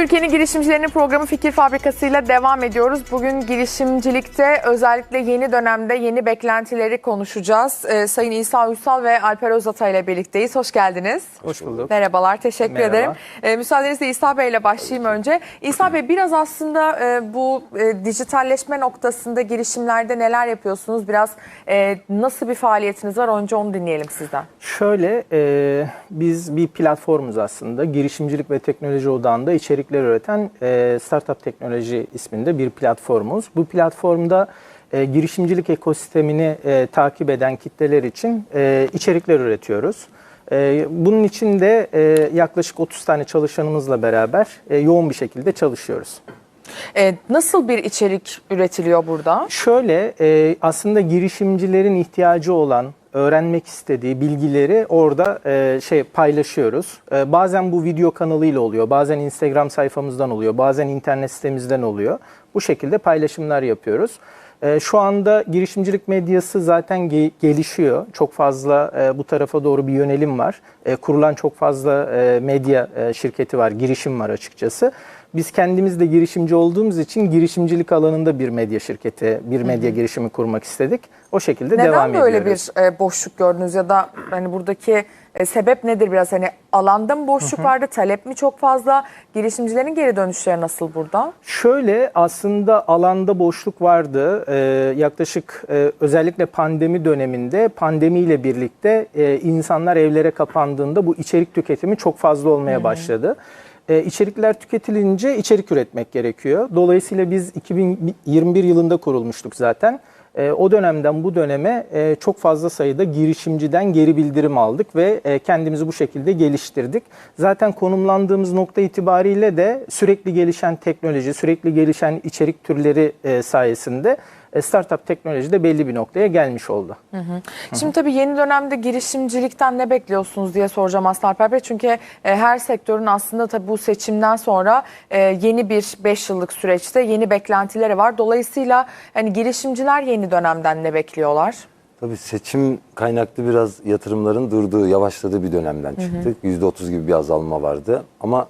Türkiye'nin girişimcilerinin programı Fikir Fabrikası ile devam ediyoruz. Bugün girişimcilikte özellikle yeni dönemde yeni beklentileri konuşacağız. Ee, Sayın İsa Uysal ve Alper Özatay ile birlikteyiz. Hoş geldiniz. Hoş bulduk. Merhabalar, teşekkür Merhaba. ederim. Ee, müsaadenizle İsa Bey ile başlayayım önce. İsa Bey biraz aslında e, bu e, dijitalleşme noktasında girişimlerde neler yapıyorsunuz? Biraz e, nasıl bir faaliyetiniz var? Önce onu dinleyelim sizden. Şöyle e, biz bir platformuz aslında. Girişimcilik ve Teknoloji Odağı'nda içerikler üreten e, Startup Teknoloji isminde bir platformuz. Bu platformda e, girişimcilik ekosistemini e, takip eden kitleler için e, içerikler üretiyoruz. E, bunun için de e, yaklaşık 30 tane çalışanımızla beraber e, yoğun bir şekilde çalışıyoruz. E, nasıl bir içerik üretiliyor burada? Şöyle e, aslında girişimcilerin ihtiyacı olan öğrenmek istediği bilgileri orada e, şey paylaşıyoruz. E, bazen bu video kanalıyla oluyor, bazen Instagram sayfamızdan oluyor, bazen internet sitemizden oluyor. Bu şekilde paylaşımlar yapıyoruz. E, şu anda girişimcilik medyası zaten ge- gelişiyor. Çok fazla e, bu tarafa doğru bir yönelim var. E, kurulan çok fazla e, medya e, şirketi var, girişim var açıkçası. Biz kendimiz de girişimci olduğumuz için girişimcilik alanında bir medya şirketi, bir medya girişimi kurmak istedik. O şekilde devam Neden böyle ediyoruz. bir e, boşluk gördünüz ya da hani buradaki e, sebep nedir biraz hani alanda mı boşluk vardı, talep mi çok fazla, girişimcilerin geri dönüşleri nasıl burada? Şöyle aslında alanda boşluk vardı. Ee, yaklaşık e, özellikle pandemi döneminde pandemiyle birlikte e, insanlar evlere kapandığında bu içerik tüketimi çok fazla olmaya başladı. Ee, içerikler tüketilince içerik üretmek gerekiyor. Dolayısıyla biz 2021 yılında kurulmuştuk zaten. Ee, o dönemden bu döneme e, çok fazla sayıda girişimciden geri bildirim aldık ve e, kendimizi bu şekilde geliştirdik. Zaten konumlandığımız nokta itibariyle de sürekli gelişen teknoloji, sürekli gelişen içerik türleri e, sayesinde e, startup teknoloji de belli bir noktaya gelmiş oldu. Şimdi tabii yeni dönemde girişimcilikten ne bekliyorsunuz diye soracağım aslında Alper Bey. Çünkü e, her sektörün aslında tabii bu seçimden sonra e, yeni bir 5 yıllık süreçte yeni beklentileri var. Dolayısıyla hani girişimciler yeni dönemden ne bekliyorlar? Tabii seçim kaynaklı biraz yatırımların durduğu, yavaşladığı bir dönemden çıktık. %30 gibi bir azalma vardı. Ama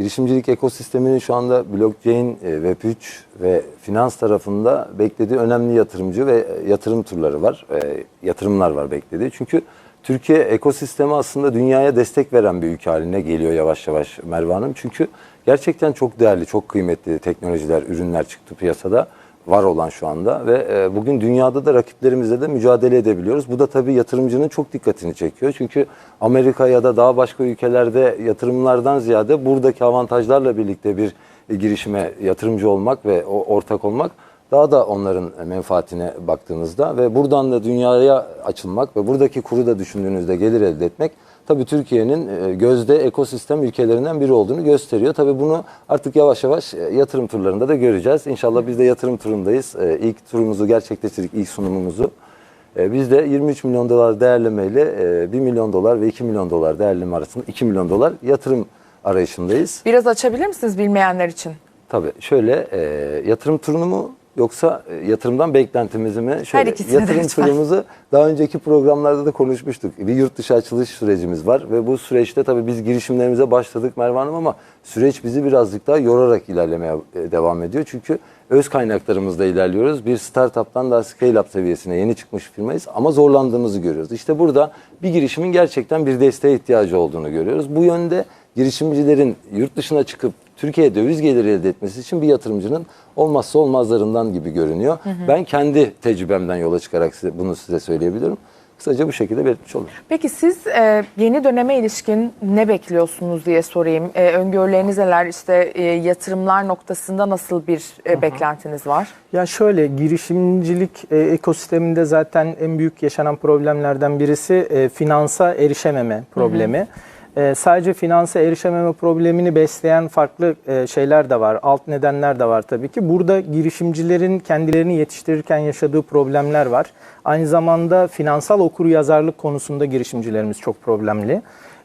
girişimcilik ekosisteminin şu anda blockchain, e, Web3 ve finans tarafında beklediği önemli yatırımcı ve e, yatırım turları var. E, Yatırımlar var beklediği. Çünkü Türkiye ekosistemi aslında dünyaya destek veren bir ülke haline geliyor yavaş yavaş Merve Hanım. Çünkü gerçekten çok değerli, çok kıymetli teknolojiler, ürünler çıktı piyasada var olan şu anda ve e, bugün dünyada da rakiplerimizle de mücadele edebiliyoruz. Bu da tabii yatırımcının çok dikkatini çekiyor. Çünkü Amerika ya da daha başka ülkelerde yatırımlardan ziyade buradaki avantajlarla birlikte bir e, girişime yatırımcı olmak ve ortak olmak daha da onların menfaatine baktığınızda ve buradan da dünyaya açılmak ve buradaki kuru da düşündüğünüzde gelir elde etmek tabii Türkiye'nin e, gözde ekosistem ülkelerinden biri olduğunu gösteriyor. Tabii bunu artık yavaş yavaş e, yatırım turlarında da göreceğiz. İnşallah biz de yatırım turundayız. E, İlk turumuzu gerçekleştirdik, ilk sunumumuzu. Biz de 23 milyon dolar değerlemeyle e, 1 milyon dolar ve 2 milyon dolar değerleme arasında 2 milyon dolar yatırım arayışındayız. Biraz açabilir misiniz bilmeyenler için? Tabii şöyle yatırım turunu mu yoksa e, yatırımdan beklentimizi mi? Şöyle, yatırım turumuzu daha önceki programlarda da konuşmuştuk. Bir yurt dışı açılış sürecimiz var ve bu süreçte tabii biz girişimlerimize başladık Merve Hanım ama süreç bizi birazcık daha yorarak ilerlemeye e, devam ediyor. Çünkü öz kaynaklarımızla ilerliyoruz. Bir startup'tan daha scale-up seviyesine yeni çıkmış firmayız ama zorlandığımızı görüyoruz. İşte burada bir girişimin gerçekten bir desteğe ihtiyacı olduğunu görüyoruz. Bu yönde girişimcilerin yurt dışına çıkıp Türkiye'ye döviz geliri elde etmesi için bir yatırımcının olmazsa olmazlarından gibi görünüyor. Ben kendi tecrübemden yola çıkarak size, bunu size söyleyebilirim. Kısaca bu şekilde belirtmiş olayım. Peki siz e, yeni döneme ilişkin ne bekliyorsunuz diye sorayım. E, öngörüleriniz neler? İşte e, yatırımlar noktasında nasıl bir e, beklentiniz var? Ya şöyle girişimcilik e, ekosisteminde zaten en büyük yaşanan problemlerden birisi e, finansa erişememe problemi. E, sadece finansa erişememe problemini besleyen farklı e, şeyler de var, alt nedenler de var tabii ki. Burada girişimcilerin kendilerini yetiştirirken yaşadığı problemler var. Aynı zamanda finansal okuryazarlık konusunda girişimcilerimiz çok problemli.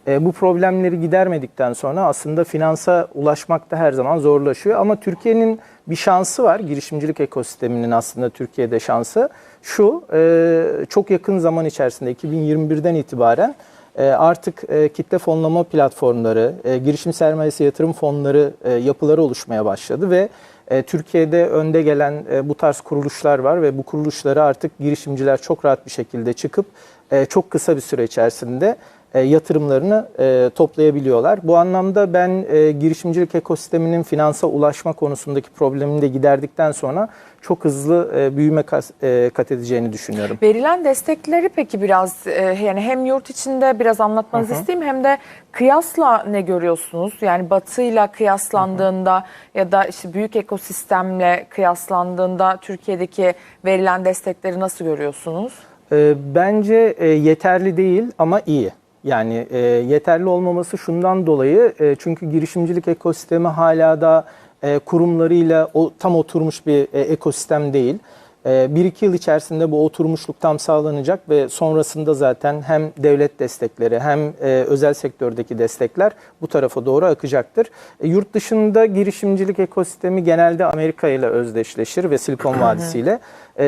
E, bu problemleri gidermedikten sonra aslında finansa ulaşmak da her zaman zorlaşıyor. Ama Türkiye'nin bir şansı var. Girişimcilik ekosisteminin aslında Türkiye'de şansı. Şu, e, çok yakın zaman içerisinde 2021'den itibaren artık e, kitle fonlama platformları, e, girişim sermayesi yatırım fonları e, yapıları oluşmaya başladı ve e, Türkiye'de önde gelen e, bu tarz kuruluşlar var ve bu kuruluşlara artık girişimciler çok rahat bir şekilde çıkıp e, çok kısa bir süre içerisinde e, yatırımlarını e, toplayabiliyorlar. Bu anlamda ben e, girişimcilik ekosisteminin finansa ulaşma konusundaki problemini de giderdikten sonra çok hızlı e, büyüme kas- e, kat edeceğini düşünüyorum. Verilen destekleri peki biraz e, yani hem yurt içinde biraz anlatmanızı isteyeyim hem de kıyasla ne görüyorsunuz? Yani batıyla kıyaslandığında ya da işte büyük ekosistemle kıyaslandığında Türkiye'deki verilen destekleri nasıl görüyorsunuz? E, bence e, yeterli değil ama iyi. Yani e, yeterli olmaması şundan dolayı e, çünkü girişimcilik ekosistemi hala da e, kurumlarıyla o, tam oturmuş bir e, ekosistem değil. E, bir iki yıl içerisinde bu oturmuşluk tam sağlanacak ve sonrasında zaten hem devlet destekleri hem e, özel sektördeki destekler bu tarafa doğru akacaktır. E, yurt dışında girişimcilik ekosistemi genelde Amerika ile özdeşleşir ve Silikon Vadisi ile.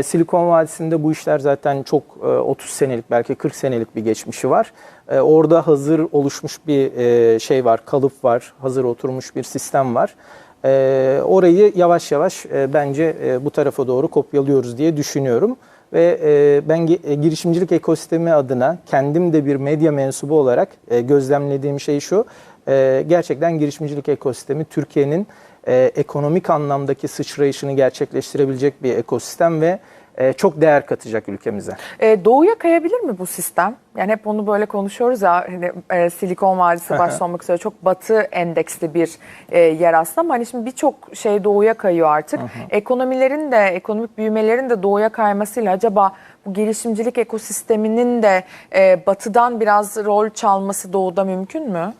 Silikon Vadisi'nde bu işler zaten çok e, 30 senelik belki 40 senelik bir geçmişi var. Orada hazır oluşmuş bir şey var, kalıp var, hazır oturmuş bir sistem var. E, orayı yavaş yavaş e, bence e, bu tarafa doğru kopyalıyoruz diye düşünüyorum. Ve e, ben e, girişimcilik ekosistemi adına kendim de bir medya mensubu olarak e, gözlemlediğim şey şu. E, gerçekten girişimcilik ekosistemi Türkiye'nin e, ekonomik anlamdaki sıçrayışını gerçekleştirebilecek bir ekosistem ve e, çok değer katacak ülkemize. E, doğuya kayabilir mi bu sistem? Yani hep onu böyle konuşuyoruz ya hani, e, Silikon Vadisi başta olmak üzere çok batı endeksli bir e, yer aslında ama hani şimdi birçok şey doğuya kayıyor artık. Ekonomilerin de ekonomik büyümelerin de doğuya kaymasıyla acaba bu girişimcilik ekosisteminin de e, batıdan biraz rol çalması doğuda mümkün mü?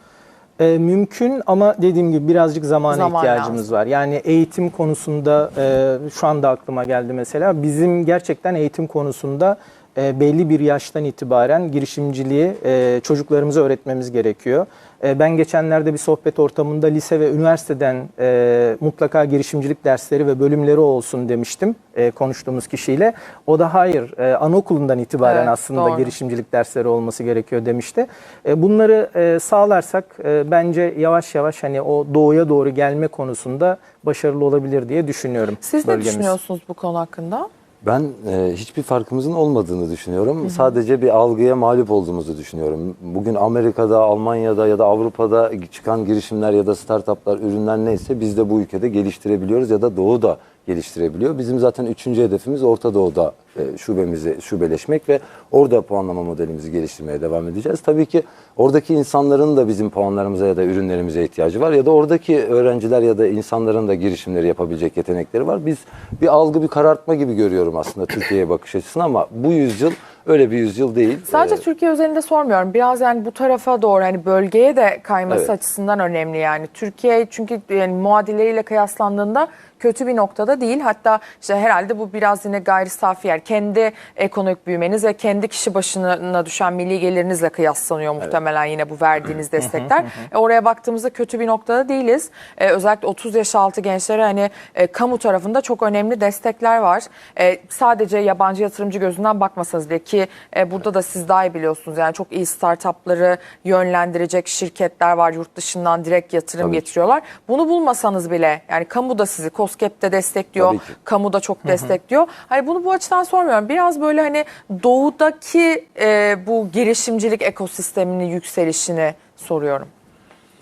E, mümkün ama dediğim gibi birazcık zamana Zaman ihtiyacımız lazım. var. Yani eğitim konusunda e, şu anda aklıma geldi mesela bizim gerçekten eğitim konusunda e, belli bir yaştan itibaren girişimciliği e, çocuklarımıza öğretmemiz gerekiyor. E, ben geçenlerde bir sohbet ortamında lise ve üniversiteden e, mutlaka girişimcilik dersleri ve bölümleri olsun demiştim e, konuştuğumuz kişiyle. O da hayır e, anaokulundan itibaren Evet, aslında doğru. girişimcilik dersleri olması gerekiyor demişti. E, bunları e, sağlarsak e, bence yavaş yavaş hani o doğuya doğru gelme konusunda başarılı olabilir diye düşünüyorum. Siz ne bölgemiz. düşünüyorsunuz bu konu hakkında? Ben e, hiçbir farkımızın olmadığını düşünüyorum. Sadece bir algıya mağlup olduğumuzu düşünüyorum. Bugün Amerika'da, Almanya'da ya da Avrupa'da çıkan girişimler ya da startuplar, ürünler neyse biz de bu ülkede geliştirebiliyoruz ya da Doğu da geliştirebiliyor. Bizim zaten üçüncü hedefimiz Orta Doğu'da e, şubemizi şubeleşmek ve orada puanlama modelimizi geliştirmeye devam edeceğiz. Tabii ki oradaki insanların da bizim puanlarımıza ya da ürünlerimize ihtiyacı var ya da oradaki öğrenciler ya da insanların da girişimleri yapabilecek yetenekleri var. Biz bir algı, bir karartma gibi görüyorum aslında Türkiye'ye bakış açısını ama bu yüzyıl öyle bir yüzyıl değil. Sadece Ee, Türkiye üzerinde sormuyorum. Biraz yani bu tarafa doğru hani bölgeye de kayması Evet. açısından önemli yani. Türkiye çünkü yani muadilleriyle kıyaslandığında kötü bir noktada değil. Hatta işte herhalde bu biraz yine gayri safi yer. Kendi ekonomik büyümeniz ve kendi kişi başına düşen milli gelirinizle kıyaslanıyor muhtemelen yine bu verdiğiniz destekler. E, oraya baktığımızda kötü bir noktada değiliz. E, özellikle 30 yaş altı gençlere hani e, kamu tarafında çok önemli destekler var. E, sadece yabancı yatırımcı gözünden bakmasanız bile ki e, burada da siz daha iyi biliyorsunuz. Yani çok iyi startupları yönlendirecek şirketler var. Yurt dışından direkt yatırım Tabii ki. getiriyorlar. Bunu bulmasanız bile yani kamu da sizi COSGAP de destekliyor. Kamu da çok destekliyor. Hani bunu bu açıdan sormuyorum. Biraz böyle hani doğudaki e, bu girişimcilik ekosisteminin yükselişini soruyorum.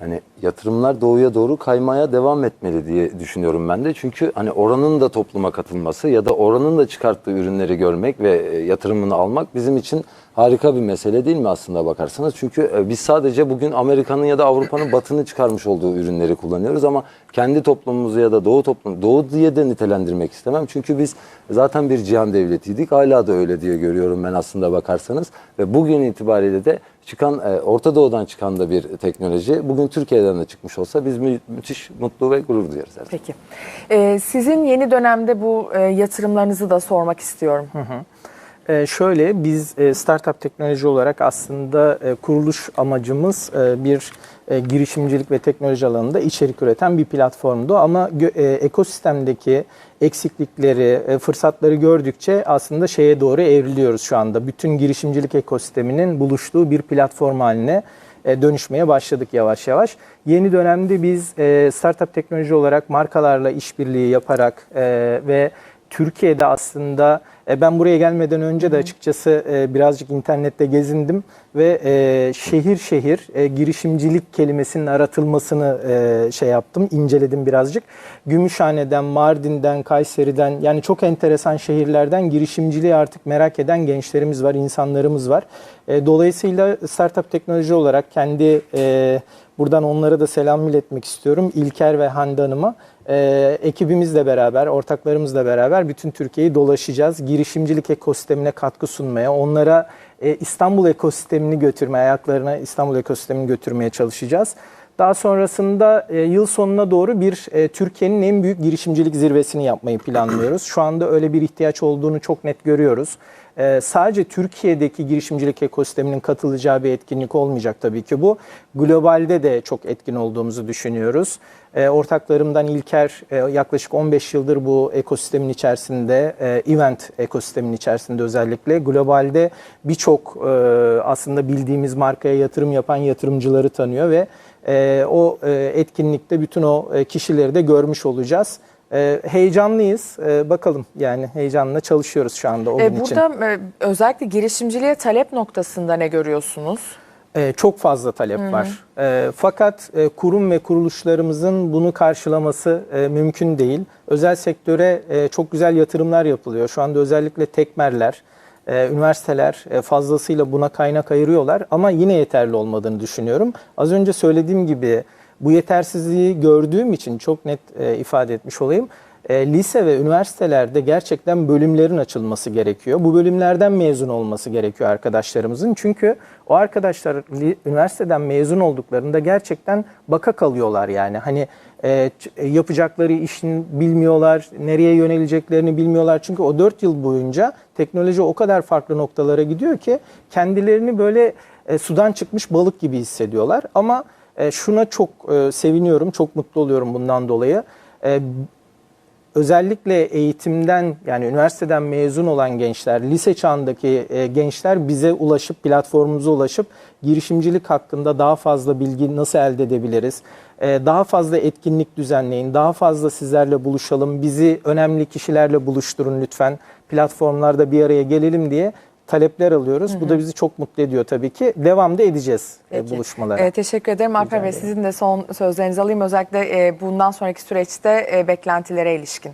Yani yatırımlar doğuya doğru kaymaya devam etmeli diye düşünüyorum ben de. Çünkü hani oranın da topluma katılması ya da oranın da çıkarttığı ürünleri görmek ve e, yatırımını almak bizim için harika bir mesele değil mi aslında bakarsanız? Çünkü e, biz sadece bugün Amerika'nın ya da Avrupa'nın batını çıkarmış olduğu ürünleri kullanıyoruz ama kendi toplumumuzu ya da doğu toplum doğu diye de nitelendirmek istemem. Çünkü biz zaten bir cihan devletiydik. Hala da öyle diye görüyorum ben aslında bakarsanız ve bugün itibariyle de çıkan e, Orta Doğu'dan çıkan da bir teknoloji bugün Türkiye'den de çıkmış olsa biz mü- müthiş mutlu ve gurur duyarız. her. Peki. E, sizin yeni dönemde bu e, yatırımlarınızı da sormak istiyorum. Ee, şöyle biz e, startup teknoloji olarak aslında e, kuruluş amacımız e, bir e, girişimcilik ve teknoloji alanında içerik üreten bir platformdu ama e, ekosistemdeki eksiklikleri, e, fırsatları gördükçe aslında şeye doğru evriliyoruz şu anda. Bütün girişimcilik ekosisteminin buluştuğu bir platform haline e, dönüşmeye başladık yavaş yavaş. Yeni dönemde biz e, startup teknoloji olarak markalarla işbirliği yaparak e, ve Türkiye'de aslında e, ben buraya gelmeden önce de açıkçası e, birazcık internette gezindim ve e, şehir şehir e, girişimcilik kelimesinin aratılmasını e, şey yaptım, inceledim birazcık. Gümüşhane'den, Mardin'den, Kayseri'den yani çok enteresan şehirlerden girişimciliği artık merak eden gençlerimiz var, insanlarımız var. E, dolayısıyla startup teknoloji olarak kendi e, buradan onlara da selam iletmek istiyorum. İlker ve Hande Hanım'a. E, ekibimizle beraber, ortaklarımızla beraber bütün Türkiye'yi dolaşacağız. Girişimcilik ekosistemine katkı sunmaya, onlara e, İstanbul ekosistemini götürmeye, ayaklarına İstanbul ekosistemini götürmeye çalışacağız. Daha sonrasında e, yıl sonuna doğru bir e, Türkiye'nin en büyük girişimcilik zirvesini yapmayı planlıyoruz. Şu anda öyle bir ihtiyaç olduğunu çok net görüyoruz. E, sadece Türkiye'deki girişimcilik ekosisteminin katılacağı bir etkinlik olmayacak tabii ki bu. Globalde de çok etkin olduğumuzu düşünüyoruz. E, ortaklarımdan İlker e, yaklaşık 15 yıldır bu ekosistemin içerisinde, e, event ekosistemin içerisinde özellikle globalde birçok e, aslında bildiğimiz markaya yatırım yapan yatırımcıları tanıyor ve e, o e, etkinlikte bütün o e, kişileri de görmüş olacağız. E, heyecanlıyız. E, bakalım yani heyecanla çalışıyoruz şu anda o E, gün için. burada e, özellikle girişimciliğe talep noktasında ne görüyorsunuz? E, çok fazla talep var. E, fakat e, kurum ve kuruluşlarımızın bunu karşılaması e, mümkün değil. Özel sektöre e, çok güzel yatırımlar yapılıyor. Şu anda özellikle tekmerler, e, üniversiteler e, fazlasıyla buna kaynak ayırıyorlar ama yine yeterli olmadığını düşünüyorum. Az önce söylediğim gibi bu yetersizliği gördüğüm için çok net e, ifade etmiş olayım. E, lise ve üniversitelerde gerçekten bölümlerin açılması gerekiyor. Bu bölümlerden mezun olması gerekiyor arkadaşlarımızın. Çünkü o arkadaşlar li- üniversiteden mezun olduklarında gerçekten baka kalıyorlar yani. Hani e, e, yapacakları işin bilmiyorlar, nereye yöneleceklerini bilmiyorlar. Çünkü o 4 yıl boyunca teknoloji o kadar farklı noktalara gidiyor ki kendilerini böyle e, sudan çıkmış balık gibi hissediyorlar. Ama e, şuna çok e, seviniyorum, çok mutlu oluyorum bundan dolayı. E, özellikle eğitimden yani üniversiteden mezun olan gençler, lise çağındaki gençler bize ulaşıp platformumuza ulaşıp girişimcilik hakkında daha fazla bilgi nasıl elde edebiliriz? Daha fazla etkinlik düzenleyin, daha fazla sizlerle buluşalım, bizi önemli kişilerle buluşturun lütfen. Platformlarda bir araya gelelim diye talepler alıyoruz. Bu da bizi çok mutlu ediyor tabii ki. Devam da edeceğiz e, Peki. buluşmalara. E, teşekkür ederim Alper Bey. Sizin de son sözlerinizi alayım. Özellikle e, bundan sonraki süreçte e, beklentilere ilişkin.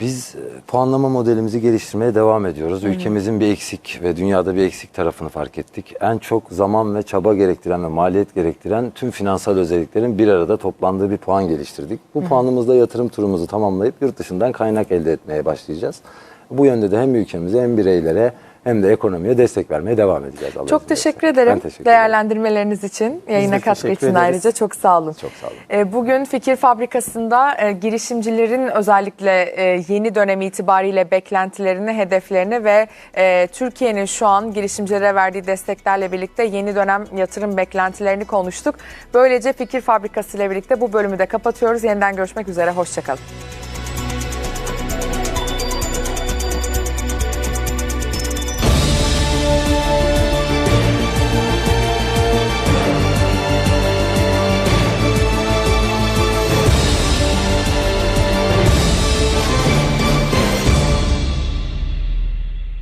Biz e, puanlama modelimizi geliştirmeye devam ediyoruz. Ülkemizin bir eksik ve dünyada bir eksik tarafını fark ettik. En çok zaman ve çaba gerektiren ve maliyet gerektiren tüm finansal özelliklerin bir arada toplandığı bir puan geliştirdik. Bu puanımızda yatırım turumuzu tamamlayıp yurt dışından kaynak elde etmeye başlayacağız. Bu yönde de hem ülkemize hem bireylere hem de ekonomiye destek vermeye devam edeceğiz. Allah Çok teşekkür ederim Ben teşekkür ederim. değerlendirmeleriniz için, yayına katkı için ederiz. ayrıca çok sağ olun. Çok sağ olun. E, Bugün Fikir Fabrikası'nda e, girişimcilerin özellikle e, yeni dönem itibariyle beklentilerini, hedeflerini ve e, Türkiye'nin şu an girişimcilere verdiği desteklerle birlikte yeni dönem yatırım beklentilerini konuştuk. Böylece Fikir Fabrikası ile birlikte bu bölümü de kapatıyoruz. Yeniden görüşmek üzere, hoşçakalın.